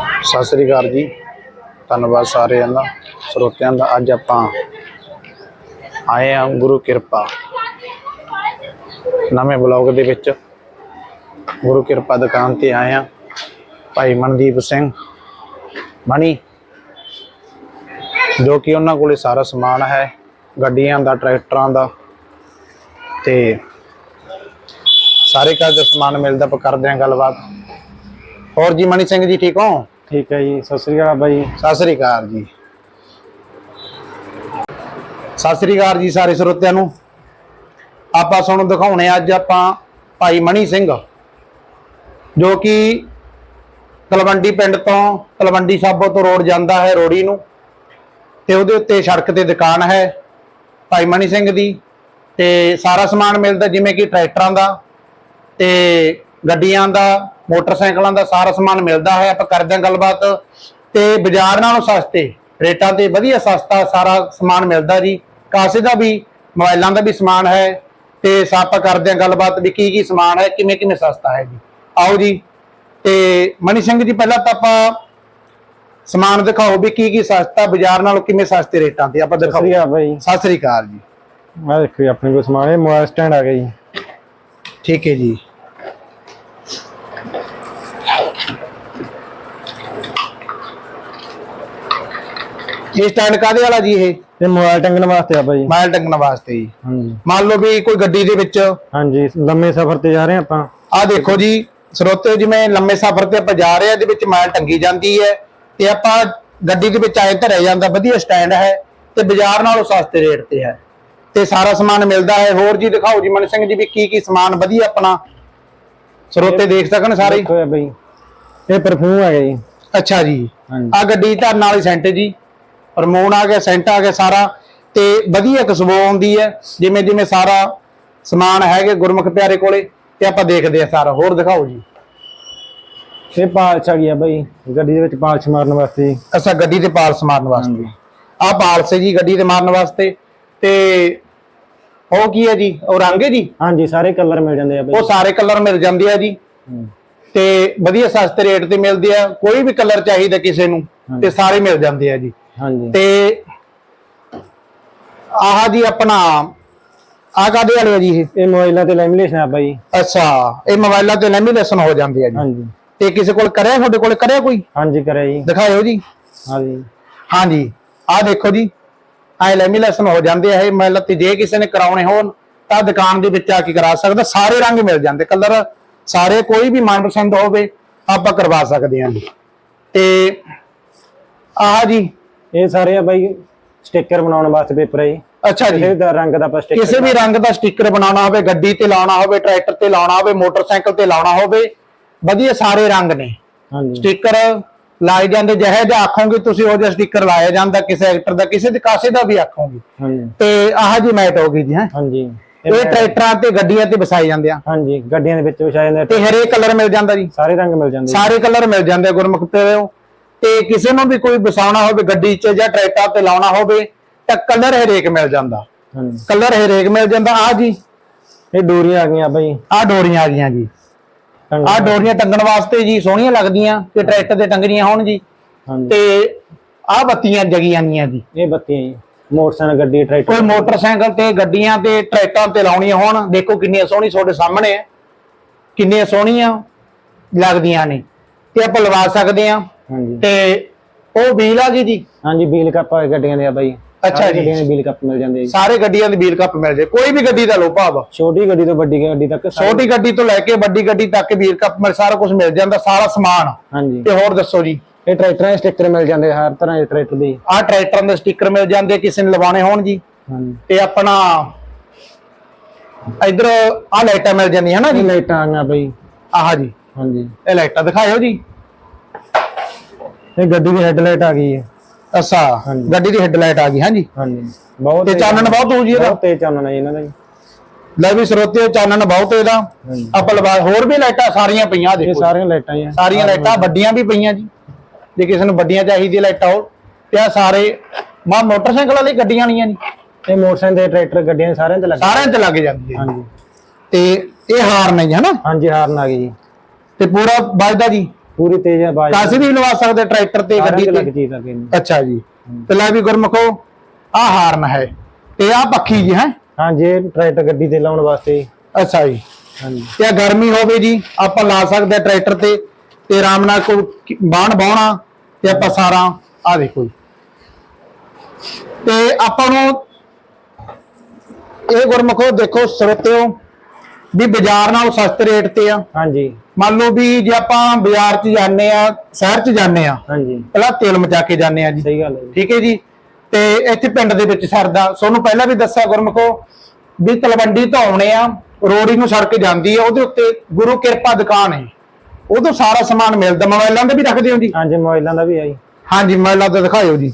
ਸਤਿ ਸ੍ਰੀ ਅਕਾਲ ਜੀ। ਧੰਨਵਾਦ ਸਾਰਿਆਂ ਦਾ, ਸਰੋਤਿਆਂ ਦਾ। ਅੱਜ ਆਪਾਂ ਆਏ ਹਾਂ ਗੁਰੂ ਕਿਰਪਾ, ਨਵੇਂ ਬਲੌਗ ਦੇ ਵਿੱਚ। ਗੁਰੂ ਕਿਰਪਾ ਦੁਕਾਨ ਤੇ ਆਏ ਹਾਂ। ਭਾਈ ਮਨਦੀਪ ਸਿੰਘ ਮਣੀ, ਜੋ ਕਿ ਉਹਨਾਂ ਕੋਲੇ ਸਾਰਾ ਸਮਾਨ ਹੈ, ਗੱਡੀਆਂ ਦਾ, ਟਰੈਕਟਰਾਂ ਦਾ। ਤੇ ਸਾਰੇ ਘਰ ਦਾ ਸਮਾਨ ਮਿਲਦਾ, ਆਪਾਂ ਕਰਦੇ ਹਾਂ ਗੱਲਬਾਤ। ਹੋਰ ਜੀ ਮਣੀ ਸਿੰਘ ਜੀ, ਠੀਕ ਹੋ? ਠੀਕ ਹੈ ਜੀ, ਸਤਿ ਸ੍ਰੀ ਅਕਾਲ ਬਾਈ। ਸਤਿ ਸ੍ਰੀ ਅਕਾਲ ਜੀ। ਸਤਿ ਸ੍ਰੀ ਅਕਾਲ ਜੀ ਸਾਰੇ ਸਰੋਤਿਆਂ ਨੂੰ। ਆਪਾਂ ਤੁਹਾਨੂੰ ਦਿਖਾਉਣੇ ਅੱਜ ਆਪਾਂ ਭਾਈ ਮਣੀ ਸਿੰਘ, ਜੋ ਕਿ ਤਲਵੰਡੀ ਪਿੰਡ ਤੋਂ ਤਲਵੰਡੀ ਸਾਬੋ ਤੋਂ ਰੋਡ ਜਾਂਦਾ ਹੈ ਰੋੜੀ ਨੂੰ ਤੇ ਉਹਦੇ ਉੱਤੇ ਸੜਕ ਤੇ ਦੁਕਾਨ ਹੈ ਭਾਈ ਮਣੀ ਸਿੰਘ ਦੀ ਤੇ ਸਾਰਾ ਸਮਾਨ ਮਿਲਦਾ ਜਿਵੇਂ ਕਿ ਟਰੈਕਟਰਾਂ ਦਾ ਤੇ ਗੱਡੀਆਂ ਦਾ ਮੋਟਰਸਾਈਕਲਾਂ ਦਾ ਸਾਰਾ ਸਮਾਨ ਮਿਲਦਾ ਹੈ ਆਪਾਂ ਕਰਦੇ ਹਾਂ ਗੱਲਬਾਤ। ਤੇ ਬਾਜ਼ਾਰ ਨਾਲੋਂ ਸਸਤੇ ਰੇਟਾਂ ਤੇ ਵਧੀਆ ਸਸਤਾ ਸਾਰਾ ਸਮਾਨ ਮਿਲਦਾ ਜੀ। ਕਾਸੇ ਦਾ ਵੀ ਮੋਬਾਈਲਾਂ ਦਾ ਵੀ ਸਮਾਨ ਹੈ। ਤੇ ਆਪਾਂ ਕਰਦੇ ਹਾਂ ਗੱਲਬਾਤ ਵੀ ਕੀ ਕੀ ਸਮਾਨ ਹੈ ਕਿਵੇਂ ਕਿਵੇਂ ਸਸਤਾ ਹੈ ਜੀ। ਆਓ ਜੀ ਤੇ ਮਨੀ ਸਿੰਘ ਜੀ ਪਹਿਲਾਂ ਤਾਂ ਆਪਾਂ ਸਮਾਨ ਦਿਖਾਓ ਵੀ ਕੀ ਕੀ ਸਸਤਾ ਬਾਜ਼ਾਰ ਨਾਲੋਂ ਕਿਵੇਂ ਸਸਤੇ ਰੇਟਾਂ ਤੇ ਆਪਾਂ ਸਤਿ ਸ੍ਰੀ ਦਿਖਾਓ। ਅਕਾਲ ਬਾਈ। ਸਤਿ ਸ੍ਰੀ ਅਕਾਲ ਜੀ। ਆ ਦੇਖੋ ਆਪਣੇ ਕੋਲ ਸਮਾਨ ਹੈ ਮੋਬਾਈਲ ਸਟੈਂਡ ਆ ਗਿਆ ਜੀ। ਠੀਕ ਹੈ ਜੀ। ਇਹ ਸਟੈਂਡ ਕਾਦੇ ਵਾਲਾ ਜੀ ਇਹ? ਇਹ ਮੋਬਾਈਲ ਟੰਗਣ ਵਾਸਤੇ ਆ ਬਾਈ ਮਾਇਲ ਟੰਗਣ ਵਾਸਤੇ ਜੀ। ਹਾਂਜੀ। ਮੰਨ ਲਓ ਵੀ ਕੋਈ ਗੱਡੀ ਦੇ ਵਿੱਚ ਹਾਂਜੀ ਲੰਮੇ ਸਫ਼ਰ ਤੇ ਜਾ ਰਹੇ ਹਾਂ ਆਪਾਂ। ਆਹ ਦੇਖੋ ਜੀ ਸਰੋਤੇ ਜਿਵੇਂ ਲੰਮੇ ਸਫ਼ਰ ਤੇ ਆਪਾਂ ਜਾ ਰਹੇ ਆ ਇਹਦੇ ਵਿੱਚ ਮਾਇਲ ਟੰਗੀ ਜਾਂਦੀ ਹੈ ਤੇ ਆਪਾਂ ਗੱਡੀ ਦੇ ਵਿੱਚ ਆਏ ਧਰਿਆ ਜਾਂਦਾ ਵਧੀਆ ਸਟੈਂਡ ਹੈ ਤੇ ਬਾਜ਼ਾਰ ਨਾਲੋਂ ਸਸਤੇ ਰੇਟ ਤੇ ਹੈ। ਤੇ ਸਾਰਾ ਸਮਾਨ ਮਿਲਦਾ ਹੈ। ਹੋਰ ਜੀ ਦਿਖਾਓ ਜੀ ਮਨ ਸਿੰਘ ਜੀ ਵੀ ਕੀ ਕੀ ਸਮਾਨ ਵਧੀਆ ਆਪਣਾ। ਸਰੋਤੇ ਦੇਖ ਸਕਣ ਸਾਰੇ? ਹੀ। ਦੇਖੋ ਇਹ ਬਾਈ ਇਹ ਪਰਫਿਊਮ ਗਿਆ ਜੀ। ਅੱਛਾ ਜੀ। ਹਾਂਜੀ। ਆ ਗੱਡੀ ਧਰਨ ਵਾਲੀ ਸੈਂਟ ਜੀ। ਹਰਮੋਨ ਆ ਗਿਆ ਸੈਂਟ ਆ ਗਿਆ ਸਾਰਾ ਤੇ ਵਧੀਆ ਖੁਸ਼ਬੂ ਆਉਂਦੀ ਹੈ। ਜਿਵੇਂ ਜਿਵੇਂ ਸਾਰਾ ਸਮਾਨ ਹੈਗੇ ਗੁਰਮੁਖ ਪਿਆਰੇ ਕੋਲੇ ਤੇ ਆਪਾਂ ਦੇਖਦੇ ਆ ਸਾਰਾ। ਹੋਰ ਦਿਖਾਓ ਜੀ। ਇਹ ਪਾਲਸ਼ ਆ ਗਿਆ ਬਾਈ ਗੱਡੀ ਦੇ ਵਿੱਚ ਪਾਲਸ਼ ਮਾਰਨ ਵਾਸਤੇ। ਅੱਛਾ ਗੱਡੀ ਤੇ ਪਾਲਸ ਮਾਰਨ ਵਾਸਤੇ। ਆ ਪਾਲਸ ਜੀ ਗੱਡੀ ਤੇ ਮਾਰਨ ਵਾਸਤੇ ਤੇ ਉਹ ਕੀ ਹੈ ਜੀ? ਉਹ ਰੰਗ ਹੈ ਜੀ? ਹਾਂਜੀ ਸਾਰੇ ਕਲਰ ਮਿਲ ਜਾਂਦੇ ਆ ਬਾਈ। ਉਹ ਸਾਰੇ ਕਲਰ ਮਿਲ ਜਾਂਦੇ ਆ ਜੀ। ਤੇ ਵਧੀਆ ਸਸਤੇ ਰੇਟ ਤੇ ਮਿਲਦੇ ਆ। ਕੋਈ ਵੀ ਕਲਰ ਚਾਹੀਦਾ ਕਿਸੇ ਨੂੰ ਤੇ ਸਾਰੇ ਮਿਲ ਜਾਂਦੇ ਆ ਜੀ। ਹਾਂਜੀ। ਤੇ ਆਹ ਜੀ ਆਪਣਾ ਆ ਕਾਦੇ ਵਾਲੇ ਆ ਜੀ ਇਹ? ਇਹ ਮੋਬਾਈਲਾਂ ਤੇ ਲੈਮੀਨੇਸ਼ਨ ਆ ਬਾਈ। ਅੱਛਾ ਇਹ ਮੋਬਾਈਲਾਂ ਤੇ ਲੈਮੀਨੇਸ਼ਨ ਹੋ ਜਾਂਦੇ ਆ ਜੀ। ਹਾਂਜੀ। ਤੇ ਕਿਸੇ ਕੋਲ ਕਰਿਆ ਤੁਹਾਡੇ ਕੋਲ ਕਰਿਆ ਕੋਈ? ਹਾਂਜੀ ਕਰਿਆ ਜੀ। ਦਿਖਾਇਓ ਜੀ। ਹਾਂਜੀ। ਹਾਂਜੀ ਆਹ ਦੇਖੋ ਜੀ ਆ ਲੈਮੀਨੇਸ਼ਨ ਹੋ ਜਾਂਦੇ ਆ ਇਹ। ਮਤਲਬ ਤੇ ਜੇ ਕਿਸੇ ਨੇ ਕਰਾਉਣੇ ਹੋਣ ਤਾਂ ਦੁਕਾਨ ਦੇ ਵਿੱਚ ਆ ਕੇ ਕਰਾ ਸਕਦਾ। ਸਾਰੇ ਰੰਗ ਮਿਲ ਜਾਂਦੇ ਕਲਰ ਸਾਰੇ ਕੋਈ ਵੀ ਮਨਪਸੰਦ ਹੋਵੇ ਆਪਾਂ ਕਰਵਾ ਸਕਦੇ ਹਾਂ ਜੀ। ਤੇ ਆਹ ਜੀ ਇਹ ਸਾਰੇ ਆ ਬਾਈ ਸਟicker ਬਣਾਉਣ ਵਾਸਤੇ ਪੇਪਰ ਹੈ ਜੀ। ਅੱਛਾ ਜੀ। ਕਿਸੇ ਦਾ ਰੰਗ ਦਾ ਆਪਾਂ ਸਟicker ਕਿਸੇ ਵੀ ਰੰਗ ਦਾ ਸਟicker ਬਣਾਉਣਾ ਹੋਵੇ ਗੱਡੀ ਤੇ ਲਾਉਣਾ ਹੋਵੇ ਟਰੈਕਟਰ ਤੇ ਲਾਉਣਾ ਹੋਵੇ ਮੋਟਰਸਾਈਕਲ ਤੇ ਲਾਉਣਾ ਹੋਵੇ ਵਧੀਆ ਸਾਰੇ ਰੰਗ ਨੇ। ਹਾਂਜੀ। ਸਟicker ਲਾਏ ਜਾਂਦੇ ਜਿਹੇ ਜਿਹਾ ਆਖੋਗੇ ਤੁਸੀਂ ਉਹ ਜਿਹਾ ਸਟicker ਲਾਇਆ ਜਾਂਦਾ ਕਿਸੇ ਐਕਟਰ ਦਾ ਕਿਸੇ ਦੇ ਕਾਸੇ ਦਾ ਵੀ ਆਖੋਗੇ। ਹਾਂਜੀ। ਤੇ ਆਹ ਜੀ ਮੈਟ ਹੋ ਗਈ ਜੀ ਹੈ। ਹਾਂਜੀ। ਇਹ ਟਰੈਕਟਰਾਂ ਤੇ ਗੱਡੀਆਂ ਤੇ ਵਸਾਏ ਜਾਂਦੇ ਆ। ਹਾਂਜੀ ਗੱਡੀਆਂ ਦੇ ਵਿੱਚ ਵਿਛਾਏ ਜਾਂਦੇ ਤੇ ਹਰੇਕ ਕਲਰ ਮਿਲ ਜਾਂਦਾ ਜੀ। ਸਾਰੇ ਰੰਗ ਮਿਲ ਜਾਂਦੇ ਸਾਰੇ ਕਲਰ ਮਿਲ ਜਾਂਦੇ ਗੁਰਮੁਖ ਪਿਆਰਿਓ ਤੇ ਕਿਸੇ ਨੂੰ ਵੀ ਕੋਈ ਵਸਾਉਣਾ ਹੋਵੇ ਗੱਡੀ 'ਚ ਜਾਂ ਟਰੈਕਟਰ ਤੇ ਲਾਉਣਾ ਹੋਵੇ ਤਾਂ ਕਲਰ ਹਰੇਕ ਮਿਲ ਜਾਂਦਾ। ਹਾਂਜੀ। ਕਲਰ ਹਰੇਕ ਮਿਲ ਜਾਂਦਾ। ਆ ਜੀ। ਇਹ ਡੋਰੀਆਂ ਆ ਗਈਆਂ ਬਾਈ। ਆ ਡੋਰੀਆਂ ਆ ਗਈਆਂ ਜੀ। ਆ ਡੋਰੀਆਂ ਟੰਗਣ ਵਾਸਤੇ ਜੀ ਸੋਹਣੀਆਂ ਲੱਗਦੀਆਂ ਕਿ ਟਰੈਕਟਰ ਤੇ ਟੰਗਣੀਆਂ ਹੋਣ ਜੀ। ਹਾਂਜੀ। ਤੇ ਆ ਬੱਤੀਆਂ ਜਗੀਆਂ ਗਈਆਂ ਜੀ। ਇਹ ਬੱਤੀਆਂ ਜੀ। ਮੋਟਰਸਾਈਕਲ ਗੱਡੀ ਟਰੈਕਟਰ। ਕੋਈ ਮੋਟਰਸਾਈਕਲ ਤੇ ਗੱਡੀਆਂ ਤੇ ਟਰੈਕਟਰਾਂ ਤੇ ਲਾਉਣੀਆਂ ਹੋਣ ਦੇਖੋ ਕਿੰਨੀਆਂ ਸੋਹਣੀ ਤੁਹਾਡੇ ਸਾਹਮਣੇ ਹੈ ਕਿੰਨੀਆਂ ਸੋਹਣੀਆਂ ਲੱਗਦੀਆਂ ਨੇ। ਤੇ ਆਪਾਂ ਲਵਾ ਸਕਦੇ ਆ ਹਾਂਜੀ। ਤੇ ਉਹ ਵੀਲ ਆ ਗਈ ਜੀ? ਹਾਂਜੀ ਵੀਲ ਕੱਪ ਆ ਗੱਡੀਆਂ ਦੇ ਆ ਬਾਈ। ਅੱਛਾ ਜੀ। ਗੱਡੀਆਂ ਦੇ ਵੀਲ ਕੱਪ ਮਿਲ ਜਾਂਦੇ ਜੀ। ਸਾਰੇ ਗੱਡੀਆਂ ਦੇ ਵੀਲ ਕੱਪ ਮਿਲ ਜੇ ਕੋਈ ਵੀ ਗੱਡੀ ਦਾ ਲੋ ਭਾਵ। ਛੋਟੀ ਗੱਡੀ ਤੋਂ ਵੱਡੀ ਗੱਡੀ ਤੱਕ ਛੋਟੀ ਗੱਡੀ ਤੋਂ ਲੈ ਕੇ ਵੱਡੀ ਗੱਡੀ ਤੱਕ ਵੀਲ ਕੱਪ ਮਿਲ ਸਾਰਾ ਕੁਝ ਮਿਲ ਜਾਂਦਾ ਸਾਰਾ ਸਮਾਨ। ਹਾਂਜੀ। ਤੇ ਹੋਰ ਦੱਸੋ ਜੀ। ਇਹ ਟਰੈਕਟਰਾਂ ਦੇ ਸਟicker ਮਿਲ ਜਾਂਦੇ ਹਰ ਤਰ੍ਹਾਂ ਦੇ ਟਰੈਕਟਰ ਦੇ। ਆਹ ਟਰੈਕਟਰਾਂ ਦੇ ਸਟicker ਮਿਲ ਜਾਂਦੇ ਕਿਸੇ ਨੇ ਲਵਾਉਣੇ ਹੋਣ ਜੀ। ਹਾਂਜੀ। ਤੇ ਆਪਣਾ ਇਧਰ ਆਹ ਲਾਈਟਾਂ ਮਿਲ ਜਾਂਦੀਆਂ ਹਨਾ ਜੀ। ਲਾਈਟਾਂ ਆ ਗਈਆਂ ਬਾਈ। ਆਹ ਜੀ। ਹਾਂਜੀ। ਇਹ ਲਾਈਟਾਂ ਦਿਖਾਇਓ ਜੀ। ਇਹ ਗੱਡੀ ਦੀ ਹੈਡਲਾਈਟ ਆ ਗਈ ਹੈ। ਅੱਛਾ ਹਾਂਜੀ। ਗੱਡੀ ਦੀ ਹੈਡਲਾਈਟ ਆ ਗਈ ਹਾਂਜੀ। ਹਾਂਜੀ। ਬਹੁਤ ਤੇ ਚਾਨਣ ਬਹੁਤ ਹੋ ਜੀ ਇਹਦਾ? ਬਹੁਤ ਤੇਜ਼ ਚਾਨਣ ਹੈ ਇਹਨਾਂ ਦਾ ਜੀ। ਲੈ ਵੀ ਸਰੋਤੇ ਚਾਨਣ ਬਹੁਤ ਇਹਦਾ ਆਪਾਂ ਲਵਾ ਹੋਰ ਵੀ ਲਾਈਟਾਂ ਸਾਰੀਆਂ ਪਈਆਂ ਆਹ ਇਹ ਦੇਖੋ ਸਾਰੀਆਂ ਲਾਈਟਾਂ ਹੀ ਆ। ਸਾਰੀਆਂ ਲਾਈਟਾਂ ਵੱਡੀਆਂ ਵੀ ਪਈਆਂ ਜੀ। ਜੇ ਕਿਸੇ ਨੂੰ ਵੱਡੀਆਂ ਚਾਹੀਦੀਆਂ ਲਾਈਟਾਂ ਉਹ ਤੇ ਆਹ ਸਾਰੇ ਮਾ ਮੋਟਰਸਾਈਕਲ ਵਾਲੀ ਗੱਡੀਆਂ ਨਹੀਂ ਜੀ। ਇਹ ਮੋਟਰਸਾਈਕਲ ਦੇ ਟਰੈਕਟਰ ਗੱਡੀਆਂ ਸਾਰਿਆਂ ਤੇ ਲੱਗ ਸਾਰਿਆਂ ਤੇ ਲੱਗ ਜਾਂਦੀ ਹੈ ਹਾਂਜੀ। ਤੇ ਇਹ ਹਾਰਨ ਹੈ ਜੀ ਹਨਾ ਹਾਂਜੀ ਹਾਰਨ ਆ ਗਈ ਜੀ। ਤੇ ਪੂਰਾ ਵੱਜਦਾ ਜੀ। ਪੂਰੀ ਤੇਜ਼ ਹੈ ਬਾਜ ਕਾਸੀ ਵੀ ਲਵਾ ਸਕਦੇ ਟਰੈਕਟਰ ਤੇ ਗੱਡੀ ਲੱਗ ਤੇ ਜੀ ਲੱਗੇ ਨੇ। ਅੱਛਾ ਜੀ। ਤੇ ਲੈ ਵੀ ਗੁਰਮਖੋ ਆ ਹਾਰਨ ਹੈ। ਤੇ ਆ ਪੱਖੀ ਜੀ ਹੈ? ਹਾਂਜੀ ਇਹ ਟਰੈਕਟਰ ਗੱਡੀ ਤੇ ਲਾਉਣ ਵਾਸਤੇ ਜੀ। ਅੱਛਾ ਜੀ। ਹਾਂਜੀ। ਤੇ ਆ ਗਰਮੀ ਹੋਵੇ ਜੀ ਆਪਾਂ ਲਾ ਸਕਦੇ ਟਰੈਕਟਰ ਤੇ। ਤੇ ਆਰਾਮ ਨਾਲ ਕੋਈ ਬਾਣ ਬਾਉਣਾ ਤੇ ਆਪਾਂ ਸਾਰਾ ਆ ਦੇਖੋ ਜੀ। ਤੇ ਆਪਾਂ ਨੂੰ ਇਹ ਗੁਰਮਖੋ ਦੇਖੋ ਸਰੋਤਿਓ ਵੀ ਬਾਜ਼ਾਰ ਨਾਲੋਂ ਸਸਤੇ ਰੇਟ ਤੇ ਆ। ਹਾਂਜੀ। ਮੰਨ ਲਓ ਵੀ ਜੇ ਆਪਾਂ ਬਾਜ਼ਾਰ 'ਚ ਜਾਂਦੇ ਆ ਸ਼ਹਿਰ 'ਚ ਜਾਂਦੇ ਆ ਹਾਂਜੀ। ਪਹਿਲਾਂ ਤੇਲ ਮਚਾ ਕੇ ਜਾਂਦੇ ਆ ਜੀ। ਸਹੀ ਗੱਲ ਹੈ ਜੀ। ਠੀਕ ਹੈ ਜੀ? ਤੇ ਇੱਥੇ ਪਿੰਡ ਦੇ ਵਿੱਚ ਸਰਦਾ। ਤੁਹਾਨੂੰ ਪਹਿਲਾਂ ਵੀ ਦੱਸਿਆ ਗੁਰਮਖੋ ਵੀ ਤਲਵੰਡੀ ਤੋਂ ਆਉਣੇ ਆ ਰੋੜੀ ਨੂੰ ਸੜਕ ਜਾਂਦੀ ਹੈ ਉਹਦੇ ਉੱਤੇ ਗੁਰੂ ਕਿਰਪਾ ਦੁਕਾਨ ਹੈ। ਉਦੋਂ ਸਾਰਾ ਸਮਾਨ ਮਿਲਦਾ। ਮੋਬਾਈਲਾਂ ਦੇ ਵੀ ਰੱਖਦੇ ਹੋ ਜੀ? ਹਾਂਜੀ ਮੋਬਾਈਲਾਂ ਦਾ ਵੀ ਹੈ ਜੀ। ਹਾਂਜੀ ਮੋਬਾਈਲਾਂ ਤੇ ਦਿਖਾਇਓ ਜੀ।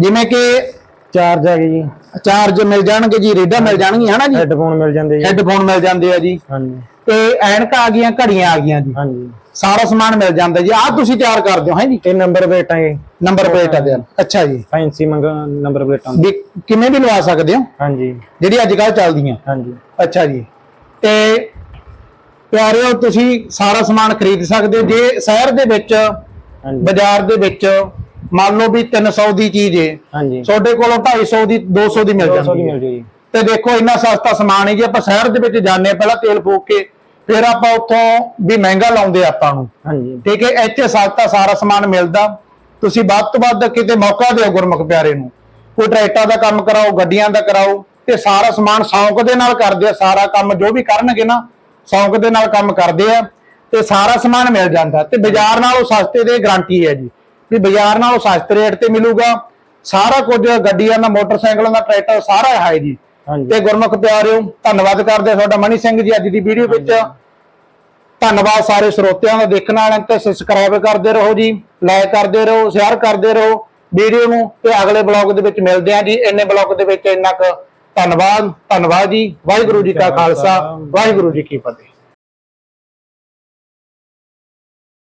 ਜਿਵੇਂ ਕਿ ਚਾਰਜ ਹੈਗੇ ਜੀ। ਚਾਰਜ ਮਿਲ ਜਾਣਗੇ ਜੀ ਰੇਡਾਂ ਮਿਲ ਜਾਣਗੀਆਂ ਹਨਾ ਜੀ? ਹੈੱਡਫੋਨ ਮਿਲ ਜਾਂਦੇ ਜੀ। ਹੈੱਡਫੋਨ ਮਿਲ ਜਾਂਦੇ ਆ ਜੀ। ਹਾਂਜੀ। ਤੇ ਐਨਕਾਂ ਆ ਗਈਆਂ ਘੜੀਆਂ ਆ ਗਈਆਂ ਜੀ। ਹਾਂਜੀ। ਸਾਰਾ ਸਮਾਨ ਮਿਲ ਜਾਂਦਾ ਜੀ। ਆਹ ਤੁਸੀਂ ਤਿਆਰ ਕਰਦੇ ਹੋ ਹੈ ਜੀ? ਇਹ ਨੰਬਰ ਪਲੇਟਾਂ ਜੀ। ਨੰਬਰ ਪਲੇਟ ਦੇ ਅੱਛਾ ਜੀ। ਫੈਂਸੀ ਮੰਗ ਨੰਬਰ ਪਲੇਟਾਂ ਵੀ ਕਿਵੇਂ ਵੀ ਲਵਾ ਸਕਦੇ ਹੋ? ਹਾਂਜੀ। ਜਿਹੜੀ ਅੱਜ ਕੱਲ੍ਹ ਚੱਲਦੀਆਂ। ਹਾਂਜੀ। ਅੱਛਾ ਜੀ। ਤੇ ਪਿਆਰਿਓ ਤੁਸੀਂ ਸਾਰਾ ਸਮਾਨ ਖਰੀਦ ਸਕਦੇ ਹੋ। ਜੇ ਸ਼ਹਿਰ ਦੇ ਵਿੱਚ ਬਾਜ਼ਾਰ ਦੇ ਵਿੱਚ ਮੰਨ ਲਓ ਵੀ 300 ਦੀ ਚੀਜ਼ ਏ। ਹਾਂਜੀ। ਤੁਹਾਡੇ ਕੋਲੋਂ 250 ਦੀ 200 ਦੀ ਮਿਲ 200 ਦੀ ਜਾਂਦੀ ਮਿਲ ਹੈ ਤੇ ਦੇਖੋ ਇੰਨਾ ਸਸਤਾ ਸਮਾਨ ਹੈ ਜੀ ਆਪਾਂ ਸ਼ਹਿਰ ਦੇ ਵਿੱਚ ਜਾਂਦੇ ਹਾਂ, ਪਹਿਲਾਂ ਤੇਲ ਫੂਕ ਕੇ ਫਿਰ ਆਪਾਂ ਉੱਥੋਂ ਵੀ ਮਹਿੰਗਾ ਲਾਉਂਦੇ ਆਪਾਂ ਨੂੰ। ਹਾਂਜੀ। ਠੀਕ ਹੈ ਇੱਥੇ ਸਸਤਾ ਸਾਰਾ ਸਮਾਨ ਮਿਲਦਾ। ਤੁਸੀਂ ਵੱਧ ਤੋਂ ਵੱਧ ਕਿਤੇ ਮੌਕਾ ਦਿਓ ਗੁਰਮੁਖ ਪਿਆਰੇ ਨੂੰ। ਕੋਈ ਟਰੈਕਟਰ ਦਾ ਕੰਮ ਕਰਾਓ ਗੱਡੀਆਂ ਦਾ ਕਰਾਓ ਤੇ ਸਾਰਾ ਸਮਾਨ ਸ਼ੌਂਕ ਦੇ ਨਾਲ ਕਰਦੇ ਆ। ਸਾਰਾ ਕੰਮ ਜੋ ਵੀ ਕਰਨਗੇ ਨਾ ਸ਼ੌਂਕ ਦੇ ਨਾਲ ਕੰਮ ਕਰਦੇ ਆ ਤੇ ਸਾਰਾ ਸਮਾਨ ਮਿਲ ਜਾਂਦਾ। ਤੇ ਬਾਜ਼ਾਰ ਨਾਲੋਂ ਸਸਤੇ ਦੇ ਗਾਰੰਟੀ ਹੈ ਜੀ। ਵੀ ਬਾਜ਼ਾਰ ਨਾਲੋਂ ਸਸਤੇ ਰੇਟ ਤੇ ਮਿਲੂਗਾ। ਸਾਰਾ ਕੁਝ ਗੱਡੀਆਂ ਦਾ ਮੋਟਰਸਾਈਕਲਾਂ ਦਾ ਟਰੈਕਟਰ ਸਾਰਾ ਹੈ ਜੀ। ਤੇ ਗੁਰਮੁਖ ਪਿਆਰਿਓ ਧੰਨਵਾਦ ਕਰਦੇ ਹਾਂ ਤੁਹਾਡਾ ਮਣੀ ਸਿੰਘ ਜੀ ਅੱਜ ਦੀ ਵੀਡੀਓ ਵਿੱਚ। ਧੰਨਵਾਦ ਸਾਰੇ ਸਰੋਤਿਆਂ ਦਾ ਦੇਖਣ ਵਾਲਿਆਂ ਤੇ। ਸਬਸਕ੍ਰਾਈਬ ਕਰਦੇ ਰਹੋ ਜੀ ਲਾਈਕ ਕਰਦੇ ਰਹੋ ਸ਼ੇਅਰ ਕਰਦੇ ਰਹੋ। ਵੀਡੀਓ ਨੂੰ ਤੇ ਅਗਲੇ ਬਲੌਗ ਦੇ ਵਿੱਚ ਮਿਲਦੇ ਹਾਂ ਜੀ। ਇੰਨੇ ਬਲੌਗ ਦੇ ਵਿੱਚ ਇੰਨਾ ਕੁ ਧੰਨਵਾਦ ਧੰਨਵਾਦ ਜੀ। ਵਾਹਿਗੁਰੂ ਜੀ ਕਾ ਖਾਲਸਾ ਵਾਹਿਗੁਰੂ ਜੀ ਕੀ ਫਤਿਹ।